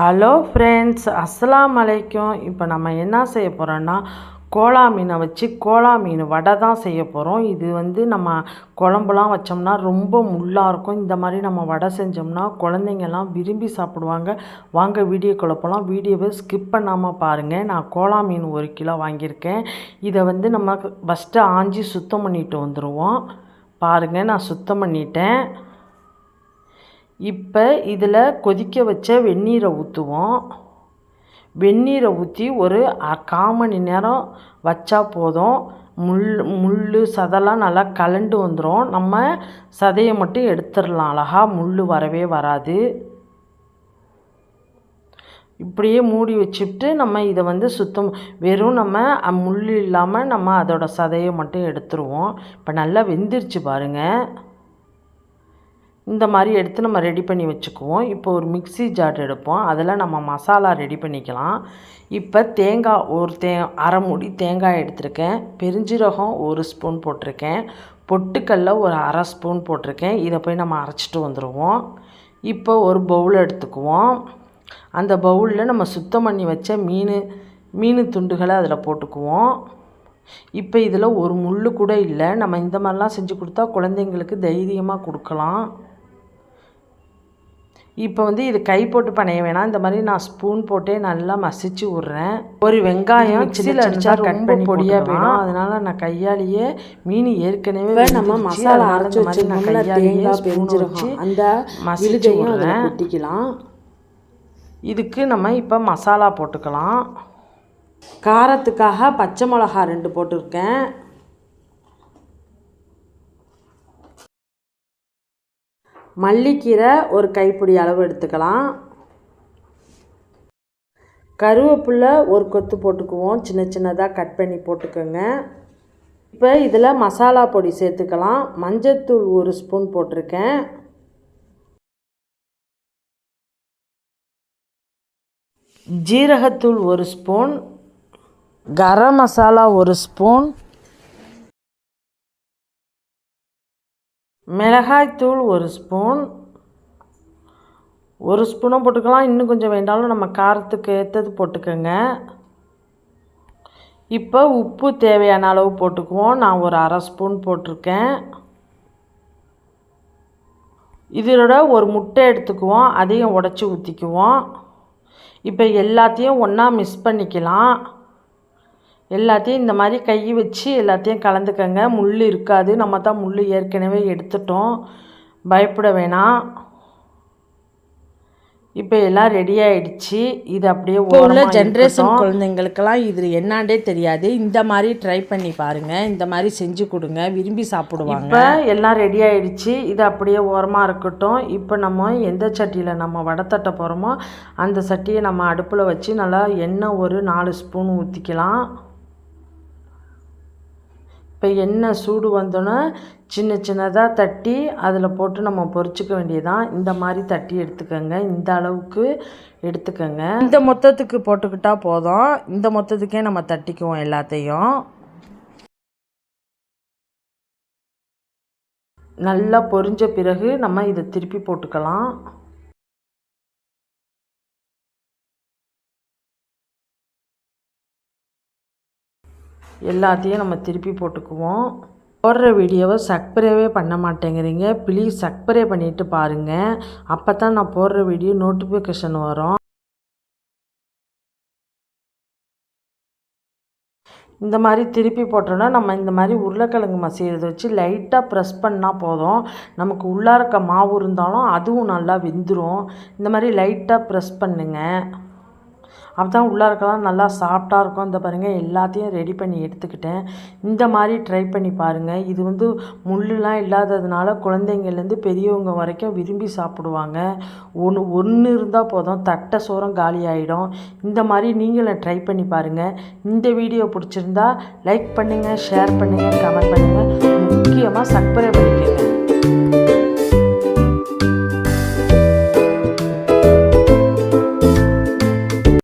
Hello friends அஸ்லாம் அலைக்கும் இப்போ நம்ம என்ன செய்ய போகிறோன்னா கோலா மீனை வச்சு கோலா மீன் வடை தான் செய்ய போகிறோம் இது வந்து நம்ம குழம்புலாம் வச்சோம்னா ரொம்ப முள்ளாக இருக்கும். இந்த மாதிரி நம்ம வடை செஞ்சோம்னா குழந்தைங்கெல்லாம் விரும்பி சாப்பிடுவாங்க. வாங்க வீடியோ குழப்பெல்லாம் வீடியோவை ஸ்கிப் பண்ணாமல் பாருங்கள் நான் கோலா மீன் ஒரு கிலோ வாங்கியிருக்கேன். இதை வந்து நம்ம ஃபஸ்ட்டு ஆஞ்சி சுத்தம் பண்ணிட்டு வந்துடுவோம் பாருங்கள் நான் சுத்தம் பண்ணிட்டேன். இப்போ இதில் கொதிக்க வச்ச வெந்நீரை ஊற்றுவோம் வெந்நீரை ஊற்றி ஒரு அ- கால் மணி நேரம் வச்சா போதும். முள் முள் சதெல்லாம் நல்லா கலண்டு வந்துடும் நம்ம சதையை மட்டும் எடுத்துடலாம். அழகா முள் வரவே வராது. இப்படியே மூடி வச்சுட்டு நம்ம இதை வந்து சுத்தம் வெறும் நம்ம முள் இல்லாமல் நம்ம அதோட சதையை மட்டும் எடுத்துருவோம். இப்போ நல்லா வெந்துருச்சு பாருங்கள் இந்த மாதிரி எடுத்து நம்ம ரெடி பண்ணி வச்சுக்குவோம். இப்போ ஒரு மிக்ஸி ஜார் எடுப்போம். அதில் நம்ம மசாலா ரெடி பண்ணிக்கலாம். இப்போ தேங்காய் ஒரு தே அரை மூடி தேங்காய் எடுத்திருக்கேன். பெருஞ்சீரகம் ஒரு ஸ்பூன் போட்டிருக்கேன். பொட்டுக்கல்ல ஒரு அரை ஸ்பூன் போட்டிருக்கேன். இதை போய் நம்ம அரைச்சிட்டு வந்துடுவோம் இப்போ ஒரு பவுல் எடுத்துக்குவோம். அந்த பவுலில் நம்ம சுத்தம் பண்ணி வச்ச மீன் மீன் துண்டுகளை அதில் போட்டுக்குவோம். இப்போ இதில் ஒரு முள் கூட இல்லை. நம்ம இந்த மாதிரிலாம் செஞ்சு கொடுத்தா குழந்தைங்களுக்கு தைரியமாக கொடுக்கலாம். இப்போ வந்து இது கை போட்டு பனைய வேணாம். இந்த மாதிரி நான் ஸ்பூன் போட்டே நல்லா மசிச்சு விட்றேன். ஒரு வெங்காயம் மிக்சியில் அடிச்சா கட் பண்ணி பொடியாக வேணும் அதனால நான் கையாலேயே மீன் ஏற்கனவே நம்ம. மசாலா அரைச்சி மாதிரி நான் கையாலேயே பெருஞ்சீரகம் அந்த மசிச்சு விட்றேன். கொட்டிக்கலாம். இதுக்கு நம்ம இப்போ மசாலா போட்டுக்கலாம். காரத்துக்காக பச்சை மிளகா ரெண்டு போட்டிருக்கேன். மல்லிக்கீரை ஒரு கைப்பிடி அளவு எடுத்துக்கலாம். கருவேப்பிலை ஒரு கொத்து போட்டுக்குவோம். சின்ன சின்னதாக கட் பண்ணி போட்டுக்கோங்க. இப்போ இதில் மசாலா பொடி சேர்த்துக்கலாம். மஞ்சத்தூள் ஒரு ஸ்பூன் போட்டிருக்கேன். ஜீரகத்தூள் ஒரு ஸ்பூன். கரம் மசாலா ஒரு ஸ்பூன். மிளகாய்த்தூள் ஒரு ஸ்பூன். ஒரு ஸ்பூனும் போட்டுக்கலாம். இன்னும் கொஞ்சம் வேண்டாலும் நம்ம காரத்துக்கு ஏற்றது போட்டுக்கோங்க. இப்போ உப்பு தேவையான அளவு போட்டுக்குவோம். நான் ஒரு அரை ஸ்பூன் போட்டிருக்கேன். இதோட ஒரு முட்டை எடுத்துக்குவோம். அதையும் உடச்சி ஊற்றிக்குவோம் இப்போ எல்லாத்தையும் ஒன்றா மிக்ஸ் பண்ணிக்கலாம். எல்லாத்தையும் இந்த மாதிரி கை வச்சு எல்லாத்தையும் கலந்துக்கங்க. முள் இருக்காது. நம்ம தான் முள் ஏற்கனவே எடுத்துட்டோம். பயப்பட வேணாம். இப்போ எல்லாம் ரெடி ஆயிடுச்சு. இது அப்படியே இப்போ உள்ள ஜென்ரேஷன். குழந்தைங்களுக்கெல்லாம் இது என்னாண்டே தெரியாது. இந்த மாதிரி ட்ரை பண்ணி பாருங்க. இந்த மாதிரி செஞ்சு கொடுங்க. விரும்பி சாப்பிடுவாங்க. இப்போ எல்லாம் ரெடி ஆயிடுச்சு. இது அப்படியே ஓரமாக இருக்கட்டும். இப்போ நம்ம எந்த சட்டியில் நம்ம வடை தட்ட போகிறோமோ அந்த சட்டியை நம்ம அடுப்பில் வச்சு நல்லா எண்ணெய் ஒரு நாலு ஸ்பூன் ஊற்றிக்கலாம் இப்போ எண்ணெய் சூடு வந்தோன்னே சின்ன சின்னதாக தட்டி அதில் போட்டு நம்ம பொறிச்சிக்க வேண்டியதான் இந்த மாதிரி தட்டி எடுத்துக்கோங்க. இந்த அளவுக்கு எடுத்துக்கோங்க. இந்த மொத்தத்துக்கு போட்டுக்கிட்டால் போதும். இந்த மொத்தத்துக்கே நம்ம தட்டிக்குவோம் எல்லாத்தையும். நல்லா பொரிஞ்ச பிறகு நம்ம இதை திருப்பி போட்டுக்கலாம். எல்லாத்தையும் நம்ம திருப்பி போட்டுக்குவோம். போடுற வீடியோவை சப்ஸ்கிரைபே பண்ண மாட்டேங்கிறீங்க. ப்ளீஸ் சப்ஸ்கிரைப் பண்ணிட்டு பாருங்கள் அப்போ தான் நான் போடுற வீடியோ நோட்டிஃபிகேஷன் வரும். இந்த மாதிரி திருப்பி போட்டோன்னா நம்ம இந்த மாதிரி உருளைக்கிழங்கு மசியறதை வச்சு லைட்டாக ப்ரெஸ் பண்ணால் போதும். நமக்கு உள்ளார இருக்க மாவு இருந்தாலும் அதுவும் நல்லா வெந்துடும் இந்த மாதிரி லைட்டாக ப்ரெஸ் பண்ணுங்கள் அப்போ தான் உள்ளார இருக்கலாம் நல்லா சாஃப்டாக இருக்கும். இந்த பாருங்கள் எல்லாத்தையும் ரெடி பண்ணி எடுத்துக்கிட்டேன். இந்த மாதிரி ட்ரை பண்ணி பாருங்கள் இது வந்து முள்ளுலாம் இல்லாததுனால குழந்தைங்கள்லேருந்து பெரியவங்க வரைக்கும் விரும்பி சாப்பிடுவாங்க. ஒன்று ஒன்று இருந்தால் போதும். தட்டை சோறம் காலி ஆகிடும் இந்த மாதிரி நீங்களும் ட்ரை பண்ணி பாருங்கள் இந்த வீடியோ பிடிச்சிருந்தா லைக் பண்ணுங்கள் ஷேர் பண்ணுங்கள் கமெண்ட் பண்ணுங்கள் முக்கியமாக சர்க்கரை